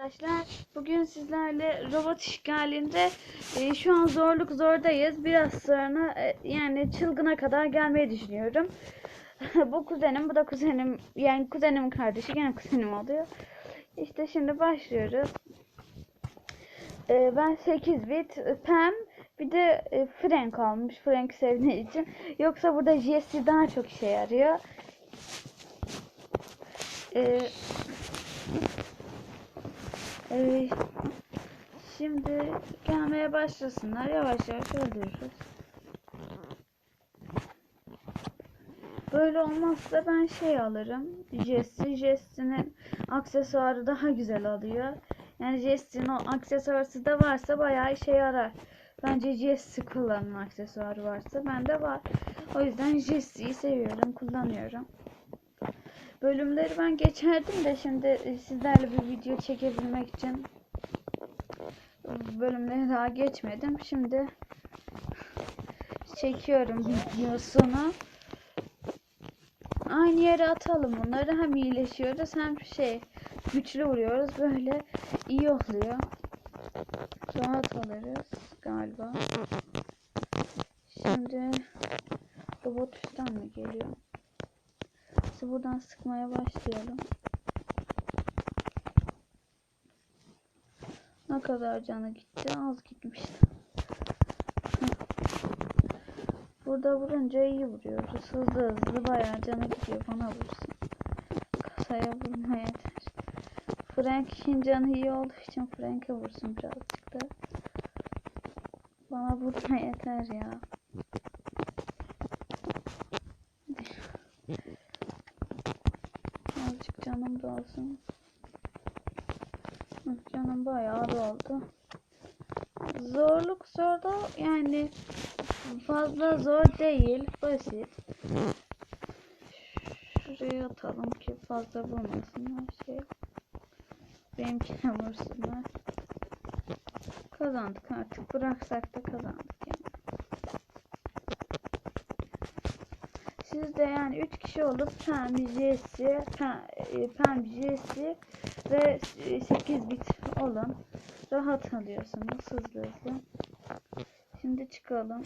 Arkadaşlar bugün sizlerle robot işgalinde e, şu an zorluk zordayız. Biraz sonra e, yani çılgına kadar gelmeyi düşünüyorum. bu kuzenim bu da kuzenim yani kuzenimin kardeşi gene kuzenim oluyor. İşte şimdi başlıyoruz. E, ben 8 bit Pam bir de e, Frank almış. Frank sevdiği için. Yoksa burada Jesse daha çok işe yarıyor. Eee ee, şimdi gelmeye başlasınlar. Yavaş yavaş öldürürüz. Böyle olmazsa ben şey alırım. Jesse. Jesse'nin aksesuarı daha güzel alıyor. Yani Jesse'nin o aksesuarı da varsa bayağı işe yarar. Bence Jesse kullanın aksesuarı varsa. Bende var. O yüzden Jesse'yi seviyorum. Kullanıyorum. Bölümleri ben geçerdim de şimdi sizlerle bir video çekebilmek için bölümleri daha geçmedim. Şimdi çekiyorum videosunu. Aynı yere atalım bunları. Hem iyileşiyoruz hem şey güçlü vuruyoruz. Böyle iyi oluyor. Rahat alırız galiba. Şimdi robot üstten mi geliyor? Neyse buradan sıkmaya başlayalım. Ne kadar canı gitti? Az gitmişti. Burada vurunca iyi vuruyoruz. Hızlı hızlı bayağı canı gidiyor. Bana vursun. Kasaya vurma yeter. Frank'in canı iyi olduğu için Frank'e vursun birazcık da. Bana vurma yeter ya. Hı, Canım bayağı doldu. Zorluk zor da yani fazla zor değil. Basit. Şuraya atalım ki fazla vurmasınlar şey. Benimkine vursunlar. Kazandık artık. Bıraksak da kazandık yani. Siz de yani 3 kişi olup Pem, Jesse, Pem, e, Pem, Jesse ve 8 bit olun. Rahat alıyorsunuz hızlı hızlı. Şimdi çıkalım.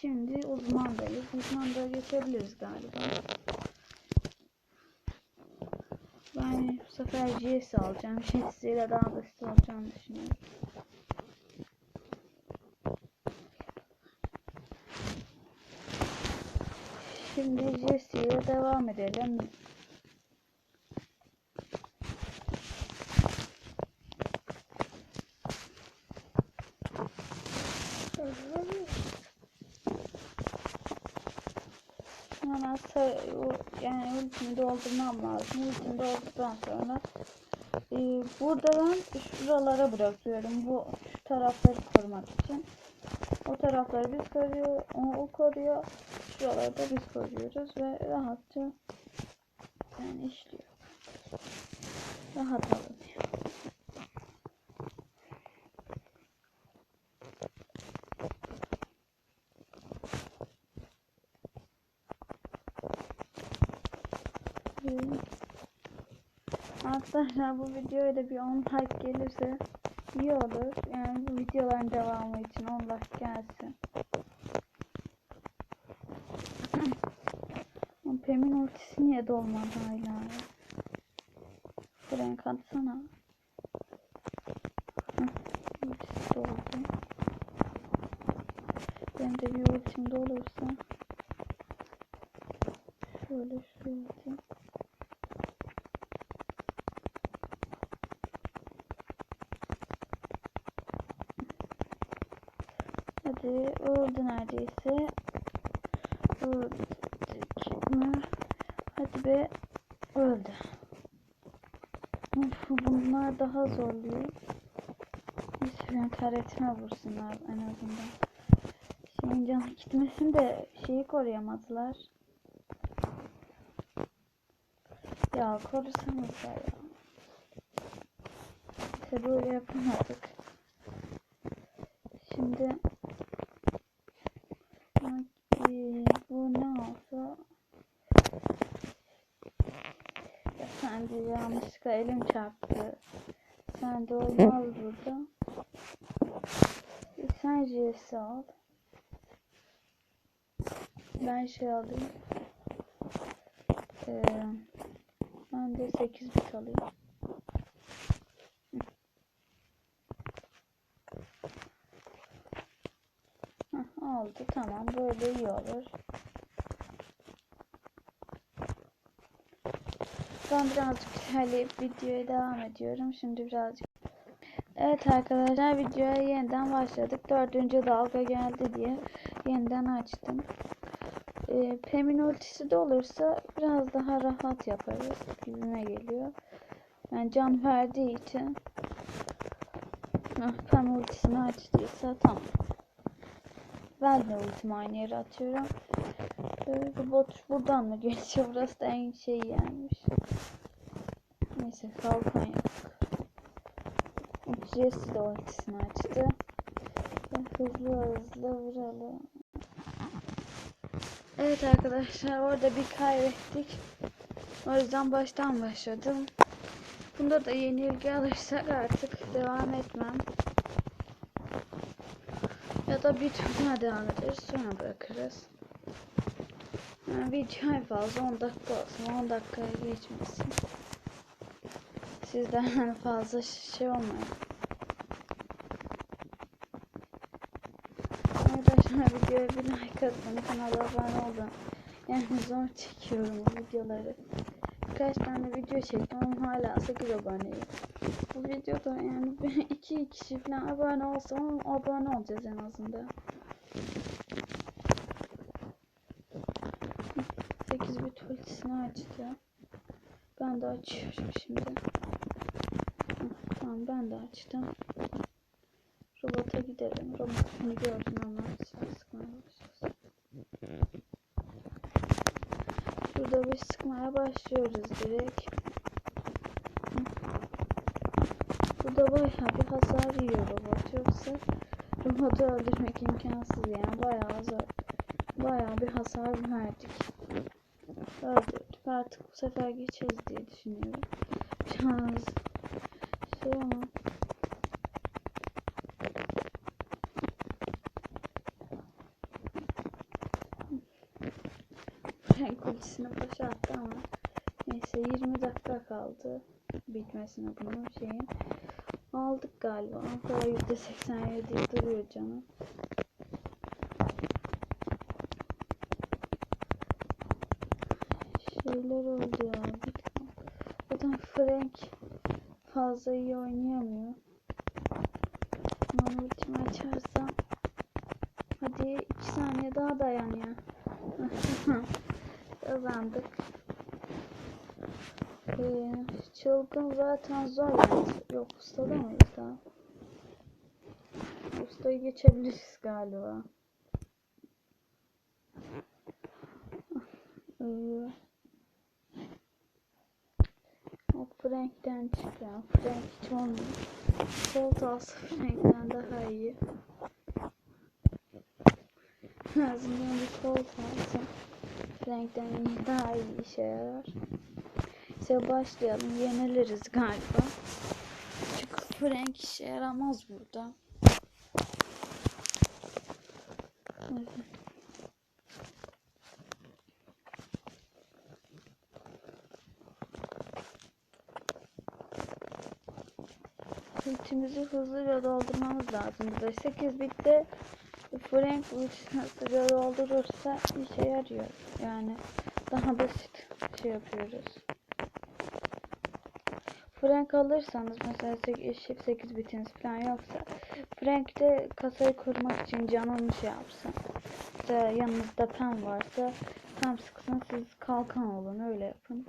Şimdi uzmandayız. Uzmanda geçebiliriz galiba. Ben bu sefer Jesse alacağım. Jesse ile daha basit olacağını düşünüyorum. Şimdi Jesse ile devam edelim. Hemen yani ultimi doldurmam lazım. Ultimi doldurduktan sonra e, burada ben şuralara bırakıyorum. Bu şu tarafları korumak için. O tarafları biz koruyor, o, o koruyor. Şuraları da biz koruyoruz ve rahatça yani işliyor. Rahat alınıyor. Arkadaşlar bu videoya da bir 10 like gelirse iyi olur. Yani bu videoların devamı için 10 like gelsin. Ama Pem'in ultisi niye dolmadı hala? Frank atsana. Heh, ultisi doldu. Benim de bir ultim dolursa. Şöyle atayım. Hadi öldü neredeyse. Öldük mü? Hadi be. Öldü. Uf, bunlar daha zorluyor. Lütfen karetime vursunlar en azından. Şeyin canı gitmesin de şeyi koruyamadılar. Ya korusanız ya. İşte böyle yapamadık. Şimdi De yanlışlıkla elim çarptı. Sen de olmaz burada. Sen J'si al. Ben şey alayım. Ee, ben de 8 bit alayım. Heh, oldu tamam böyle iyi olur. Ben birazcık ilerleyip videoya devam ediyorum. Şimdi birazcık. Evet arkadaşlar videoya yeniden başladık. Dördüncü dalga geldi diye yeniden açtım. Ee, Pem'in ultisi de olursa biraz daha rahat yaparız gibime geliyor. Yani can verdiği için Heh, Pem ultisini açtıysa tamam. Ben de ultimi aynı yere atıyorum. Bu bot buradan mı geçiyor? Burası da en şey yermiş. Neyse kalkan yok. Jesse de ultisini açtı. Hızlı hızlı vuralım. Evet arkadaşlar orada bir kaybettik. O yüzden baştan başladım. Bunda da yenilgi alırsak artık devam etmem. Ya da bir turuna devam ederiz sonra bırakırız. Yani video en fazla 10 dakika olsun 10 dakikaya geçmesin. Sizden fazla şey olmuyor. Arkadaşlar videoya bir like atın, kanala abone olun. Yani zor çekiyorum bu videoları. Birkaç tane video çektim ama hala 8 aboneyim. Bu videoda yani 2 kişi falan abone olsa on abone olacağız en azından. 8 bit ultisini açtı. Ben de açıyorum şimdi. Tamam ben de açtım. Robota gidelim. Robot beni gördüm ama silah sıkmaya başlasın. Burada bir sıkmaya başlıyoruz direkt. Burada bayağı bir hasar yiyor robot yoksa robotu öldürmek imkansız yani bayağı zor. Bayağı bir hasar verdik. Öldürdük artık bu sefer geçeriz diye düşünüyorum. Biraz şey ama Frank ultisini boşalttı ama neyse 20 dakika kaldı bitmesine bunun şeyin. Aldık galiba. Kadar %87 duruyor canım. Şeyler oldu ya. Zaten Frank fazla iyi oynayamıyor. Ama ultimi açarsam hadi 2 saniye daha dayan ya. Kazandık. Ee, çılgın zaten zor. Yok ustada mıyız daha? Ustayı geçebiliriz galiba. Ee, o Frank'ten çıkıyor. Frank hiç olmuyor. Colt alsa Frank'ten daha iyi. En azından bir Colt alsam. Frank'ten daha iyi işe yarar. İşte başlayalım. Yeniliriz galiba. Çünkü Frank işe yaramaz burada. Evet. Ultimizi hızlıca doldurmamız lazım. Burada 8 bitte Frank hızlıca doldurursa işe yarıyor. Yani daha basit şey yapıyoruz. Frank alırsanız mesela 8, 8 bitiniz falan yoksa Frank de kasayı korumak için canını şey yapsın. İşte yanınızda pen varsa tam sıksın siz kalkan olun öyle yapın.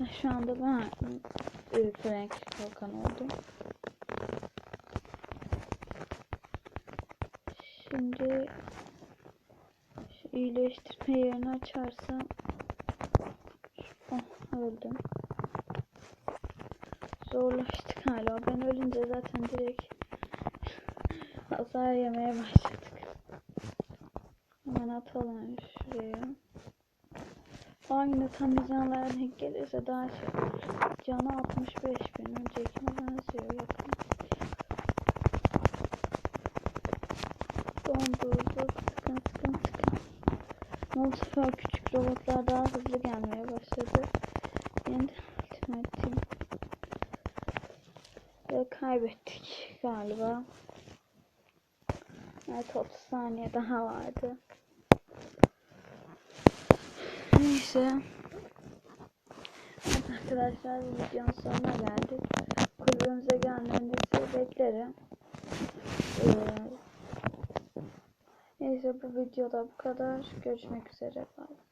Mesela şu anda ben e, Frank kalkan oldum. Şimdi şu iyileştirme yerini açarsam oh, öldüm. Zorlaştı galiba. Ben ölünce zaten direkt hasar yemeye başladık. Hemen atalım şuraya. Aynı tam hizanlara denk gelirse daha şey. Canı 65 bin. Öncekine benziyor yakın. Dondurduk. Sıkın sıkın sıkın. Ama bu küçük robotlar daha hızlı gelmeye başladı. Yeniden Ultimate. Ve kaybettik galiba. Evet 30 saniye daha vardı. Neyse. Evet arkadaşlar videonun sonuna geldik. Kulübümüze gelmenizi beklerim. Ee, neyse bu videoda bu kadar. Görüşmek üzere. Bye.